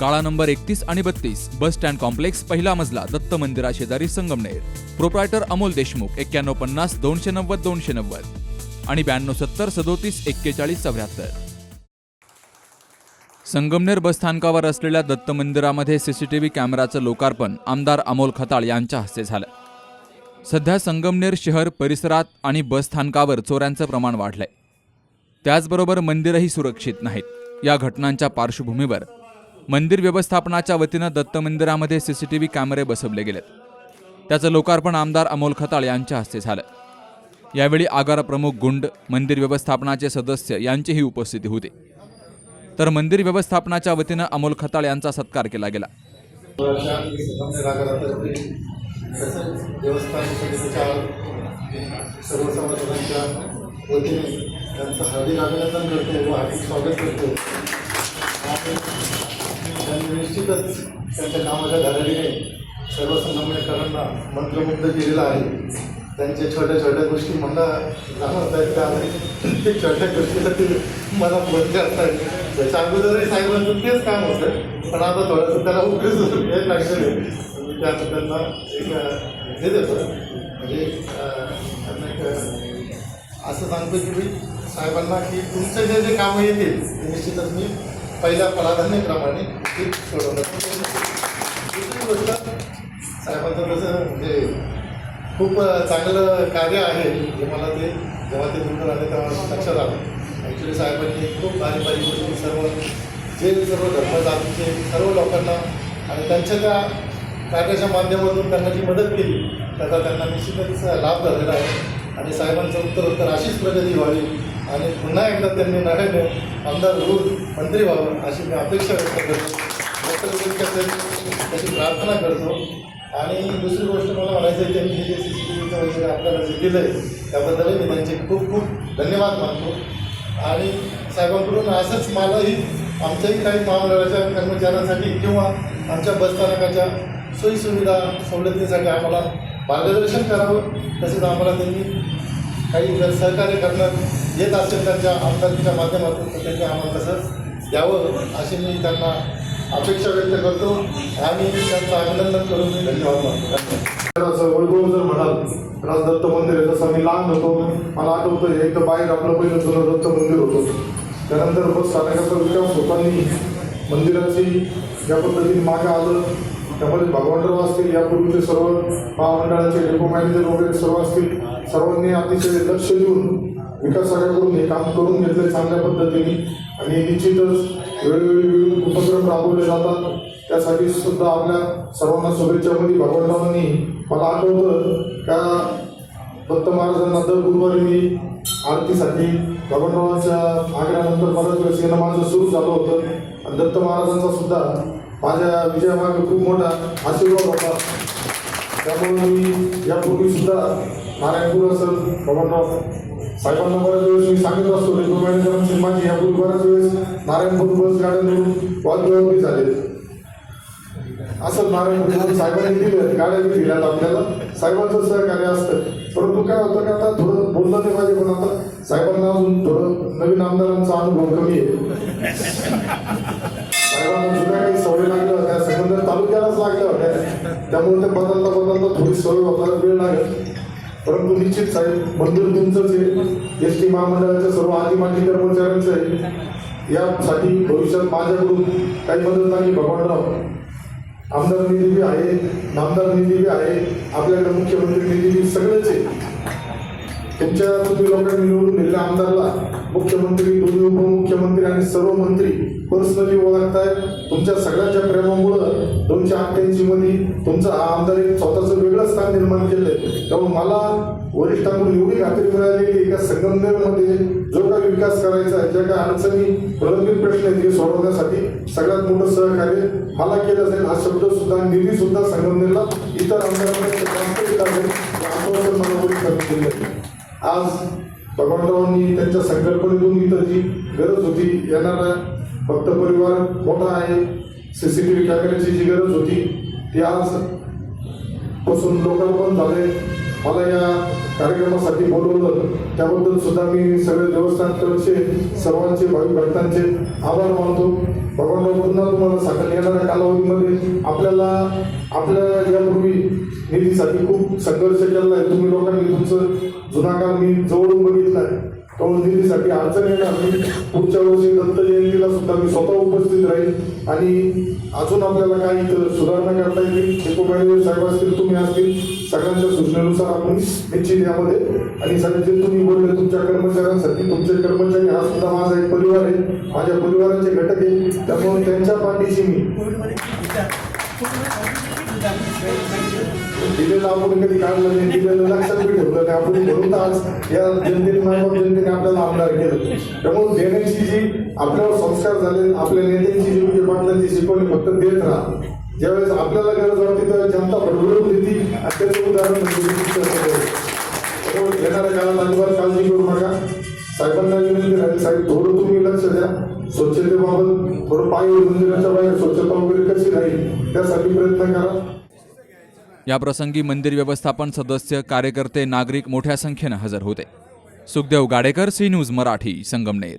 काळा नंबर एकतीस आणि बत्तीस बस स्टँड कॉम्प्लेक्स पहिला मजला दत्त मंदिरा शेजारी संगमनेर. प्रोप्रायटर अमोल देशमुख एक्क्याण्णव पन्नास दोनशे नव्वद दोनशे नव्वद. आणि ब्याण्णव सत्तर सदोतीस एक्केचाळीस चौऱ्याहत्तर. संगमनेर बसस्थानकावर असलेल्या दत्त मंदिरामध्ये सीसीटीव्ही कॅमेराचं लोकार्पण आमदार अमोल खताळ यांच्या हस्ते झालं. सध्या संगमनेर शहर परिसरात आणि बसस्थानकावर चोऱ्यांचं प्रमाण वाढलंय. त्याचबरोबर मंदिरही सुरक्षित नाहीत. या घटनांच्या पार्श्वभूमीवर मंदिर व्यवस्थापनाच्या वतीनं दत्त मंदिरामध्ये सीसीटीव्ही कॅमेरे बसवले गेलेत. त्याचं लोकार्पण आमदार अमोल खताळ यांच्या हस्ते झालं. यावेळी आगार प्रमुख गुंड मंदिर व्यवस्थापनाचे सदस्य यांचीही उपस्थिती होती. तर मंदिर व्यवस्थापनाच्या वतीनं अमोल खताळ यांचा सत्कार केला गेला. सर्व वतीने त्यांचं हार्दिक अभिनंदन करतो व हार्दिक स्वागत करतो आणि त्यांनी निश्चितच त्यांच्या कामाच्या धडाडीने सर्व संगमनेकरांना मंत्रमुग्ध केलेला आहे. त्यांच्या छोट्या छोट्या गोष्टी मला जाणवत आहेत. त्या ते छोट्या गोष्टीला ते मला बंद करतायत त्याच्या अगोदरही साहेबांचं तेच काम होतं. पण आता थोडंसं त्याला उघडीच हे लक्षात आहे. मी त्यात त्यांना एक हे देतो. म्हणजे त्यांना एक असं सांगतो की मी साहेबांना की तुमचे जे जे कामं येतील ते निश्चितच मी पहिल्या प्राधान्यक्रमाने ते सोडवणार दुसरी गोष्ट साहेबांचं तसं म्हणजे खूप चांगलं कार्य आहे. जे मला ते जेव्हा ते निवडून आले तेव्हा लक्षात आलं. ॲक्च्युली साहेबांनी खूप भारी भारी गोष्टी सर्व जे सर्व धर्मजातीचे सर्व लोकांना आणि त्यांच्या त्या कार्याच्या माध्यमातून त्यांना जी मदत केली त्याचा त्यांना निश्चितच लाभ झालेला आहे. आणि साहेबांचं उत्तर उत्तर अशीच प्रगती व्हावी. आणि पुन्हा एकदा त्यांनी नव्याने आमदार होऊन मंत्री व्हावं अशी मी अपेक्षा व्यक्त करतो. त्याची प्रार्थना करतो. आणि दुसरी गोष्ट मला म्हणायचं आहे त्यांनी जे सी सी टी व्हीचं वगैरे आपल्याला जे दिलं आहे त्याबद्दलही मी त्यांचे खूप खूप धन्यवाद मानतो. आणि साहेबांकडून असंच मलाही आमच्याही काही महामंडळाच्या कर्मचाऱ्यांसाठी किंवा आमच्या बसस्थानकाच्या सोयीसुविधा सवलतीसाठी आम्हाला मार्गदर्शन करावं तसेच आम्हाला त्यांनी काही सहकार्य करण्यात येत असेल त्यांच्या आमदारकीच्या माध्यमातून तर त्यांनी आम्हाला तसंच द्यावं अशी मी त्यांना अपेक्षा व्यक्त करतो आणि त्यांचं अभिनंदन करून मी धन्यवाद मानतो. धन्यवाद वैभव जर म्हणाल तर आज दत्त मंदिर आहे जसं मी लहान होतो मला आठवतं एक तर बाहेर आपलं पहिलं जुनं दत्त मंदिर होतं. त्यानंतर बस स्थानकाचा विकास होताना मंदिराची ज्या पद्धतीने मागे आलं त्यामध्ये भगवंतराव असतील यापूर्वीचे सर्व महामंडळाचे डेपो मॅनेजर वगैरे सर्व असतील सर्वांनी अतिशय लक्ष देऊन विकासाकडून हे काम करून घेतले चांगल्या पद्धतीने. आणि निश्चितच वेळोवेळी विविध उपक्रम राबवले जातात. त्यासाठी सुद्धा आपल्या सर्वांना शुभेच्छामध्ये म्हणजे भगवंतांनी मला आठवतं का दत्त महाराजांना दर गुरुवारी मी आरतीसाठी भगवंतरावांच्या आग्रहानंतर बऱ्याच वेळेस येणं माझं सुरू झालं होतं. आणि दत्त महाराजांचा सुद्धा माझ्या विजयामागे खूप मोठा आशीर्वाद होता. त्यामुळे मी यापूर्वी सुद्धा नारायणपूर असेल भगवंतराव साहेबांना बऱ्याच वेळेस मी सांगत असतो रेल्वे मॅनेजरांची माझी यापूर्वी बऱ्याच वेळेस नारायणपूर बस गाड्यांवरून वादविवाद झाले. असं नारायणपूर साहेबांनी दिलं गाड्या फिरायला आपल्याला. साहेबांचं सहकार्य असतं. परंतु काय होतं का आता थोडं बोललं नाही पाहिजे पण आता साहेबांना अजून थोडं नवीन आमदारांचा अनुभव कमी आहे. साहेबांना जुन्या काही सवय लागल्या होत्या संबंध तालुक्यालाच लागल्या होत्या. त्यामुळे ते बदलता बदलता थोडी सवय आपल्याला वेळ लागेल. परंतु निश्चित साहेब मंदिर तुमचंच आहे एस टी महामंडळाच्या सर्व आदिमाजी कर्मचाऱ्यांचं आहे यासाठी भविष्यात माझ्याकडून काही मदत नाही भगवानराव आमदार निधी बी आहे नामदार निधी बी आहे आपल्याकडे मुख्यमंत्री निधी बी सगळेच आहे. त्यांच्या तुम्ही लोकांनी निवडून दिलेल्या आमदारला मुख्यमंत्री दोन्ही उपमुख्यमंत्री आणि सर्व मंत्री पर्सनली ओळखतायत. तुमच्या सगळ्यांच्या प्रेमामुळं दोनशे अठ्ठ्याऐंशी मध्ये तुमचा हा आमदार एक स्वतःचं वेगळं स्थान निर्माण केलंय. त्यामुळे मला वरिष्ठांकडून एवढी खात्री मिळाली की एका संगमनेरमध्ये जो काही विकास करायचा आहे ज्या काही अडचणी प्रलंबित प्रश्न आहेत ते सोडवण्यासाठी सगळ्यात मोठं सहकार्य मला केलं जाईल हा शब्द सुद्धा निधी सुद्धा संगमनेरला इतर आमदारांना आश्वासन मला आज भगवानरावांनी त्यांच्या संकल्पनेतून इथं जी गरज होती येणारा भक्त परिवार मोठा आहे सी सी टी व्ही कॅमेऱ्याची जी गरज होती ती आज पासून लोकार्पण झाले. मला या कार्यक्रमासाठी बोलवलं. त्याबद्दल सुद्धा मी सगळे देवस्थानकडचे सर्वांचे भाविक भक्तांचे आभार मानतो. भगवानराव पुन्हा तुम्हाला साखर येणाऱ्या कालावधीमध्ये आपल्याला आपल्या यापूर्वी निधीसाठी खूप संघर्ष केलेला आहे. तुम्ही लोकांनी तुमचं जुना काळ मी जवळून बघितला आहे. तो दिल्लीसाठी अडचण येणार नाही. पुढच्या वर्षी दत्त जयंतीला सुद्धा मी स्वतः उपस्थित राहील. आणि अजून आपल्याला काही सुधारणा करता येतील. एकोपाडी साहेब असतील तुम्ही असतील सगळ्यांच्या सूचनेनुसार आपण निश्चित यामध्ये. आणि सगळे जे तुम्ही बोलले तुमच्या कर्मचाऱ्यांसाठी तुमचे कर्मचारी हा सुद्धा माझा एक परिवार आहे. माझ्या परिवाराचे घटक आहे त्यामुळे त्यांच्या पाठीशी मी दिलेलं आपण कधी काढलं नाही दिलेलं लक्षात बी ठेवलं नाही. आपण म्हणून आज या जनतेने मायबाप जनतेने आपल्याला आमदार केलं. त्यामुळे देण्याची जी आपल्यावर संस्कार झाले आपल्या नेत्यांची जी विखे पाटलांची शिकवणी फक्त देत राहा. ज्यावेळेस आपल्याला गरज वाटते त्यावेळेस जनता भरभरून देते आणि त्याचं उदाहरण म्हणजे येणाऱ्या काळात अजिबात काळजी करू नका. साहेबांना विनंती राहील साहेब थोडं द्या स्वच्छतेबाबत थोडं पाय मंदिराच्या बाहेर स्वच्छता वगैरे कशी राहील त्यासाठी प्रयत्न करा. या प्रसंगी मंदिर व्यवस्थापन सदस्य कार्यकर्ते नागरिक मोठ्या संख्येनं हजर होते. Sukhdev Gadekar C news Marathi Sangamner.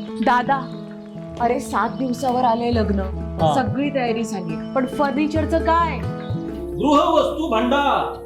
दादा अरे सात दिवसावर आले लग्न. सगळी तयारी झाली पण फर्निचरचं काय? गृहवस्तू भांडार.